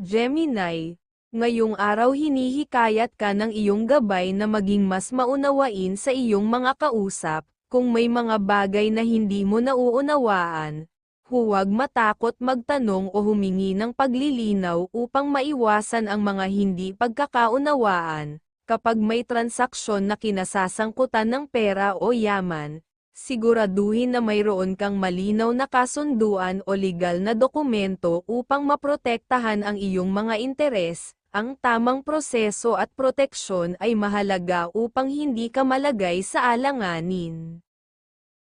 Gemini, ngayong araw hinihikayat ka ng iyong gabay na maging mas maunawain sa iyong mga kausap, kung may mga bagay na hindi mo nauunawaan. Huwag matakot magtanong o humingi ng paglilinaw upang maiwasan ang mga hindi pagkakaunawaan. Kapag may transaksyon na kinasasangkutan ng pera o yaman, siguraduhin na mayroon kang malinaw na kasunduan o legal na dokumento upang maprotektahan ang iyong mga interes. Ang tamang proseso at proteksyon ay mahalaga upang hindi ka malagay sa alanganin.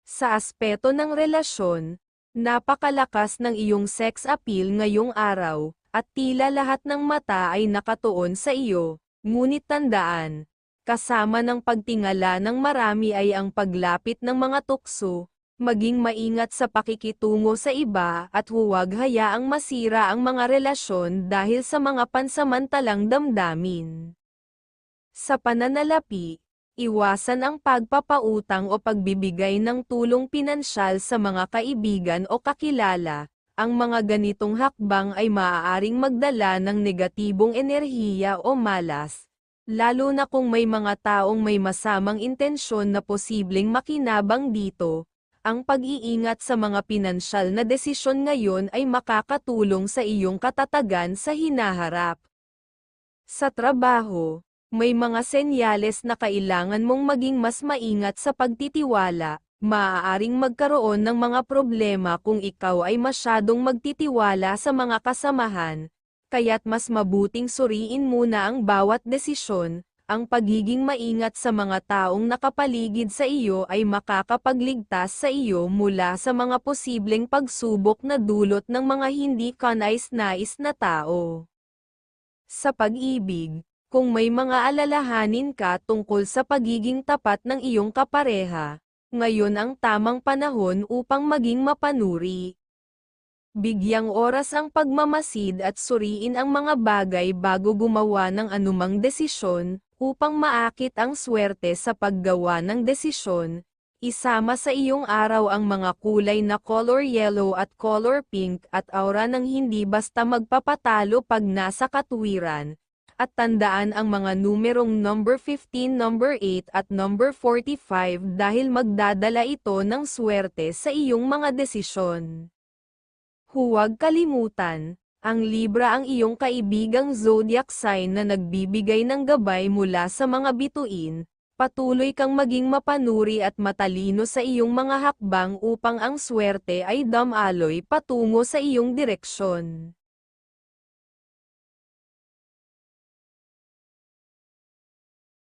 Sa aspeto ng relasyon, napakalakas ng iyong sex appeal ngayong araw, at tila lahat ng mata ay nakatuon sa iyo, ngunit tandaan, kasama ng pagtingala ng marami ay ang paglapit ng mga tukso, maging maingat sa pakikitungo sa iba at huwag hayaang masira ang mga relasyon dahil sa mga pansamantalang damdamin. Sa pananalapi, iwasan ang pagpapautang o pagbibigay ng tulong pinansyal sa mga kaibigan o kakilala. Ang mga ganitong hakbang ay maaaring magdala ng negatibong enerhiya o malas, lalo na kung may mga taong may masamang intensyon na posibleng makinabang dito. Ang pag-iingat sa mga pinansyal na desisyon ngayon ay makakatulong sa iyong katatagan sa hinaharap. Sa trabaho, may mga senyales na kailangan mong maging mas maingat sa pagtitiwala. Maaaring magkaroon ng mga problema kung ikaw ay masyadong magtitiwala sa mga kasamahan, kaya't mas mabuting suriin muna ang bawat desisyon, ang pagiging maingat sa mga taong nakapaligid sa iyo ay makakapagligtas sa iyo mula sa mga posibleng pagsubok na dulot ng mga hindi kanais-nais na tao. Sa pag-ibig, kung may mga alalahanin ka tungkol sa pagiging tapat ng iyong kapareha, ngayon ang tamang panahon upang maging mapanuri. Bigyang oras ang pagmamasid at suriin ang mga bagay bago gumawa ng anumang desisyon, upang maakit ang swerte sa paggawa ng desisyon. Isama sa iyong araw ang mga kulay na color yellow at color pink at aura ng hindi basta magpapatalo pag nasa katuwiran, at tandaan ang mga numerong number 15, number 8 at number 45 dahil magdadala ito ng swerte sa iyong mga desisyon. Huwag kalimutan, ang Libra ang iyong kaibigang zodiac sign na nagbibigay ng gabay mula sa mga bituin, patuloy kang maging mapanuri at matalino sa iyong mga hakbang upang ang swerte ay damaloy patungo sa iyong direksyon.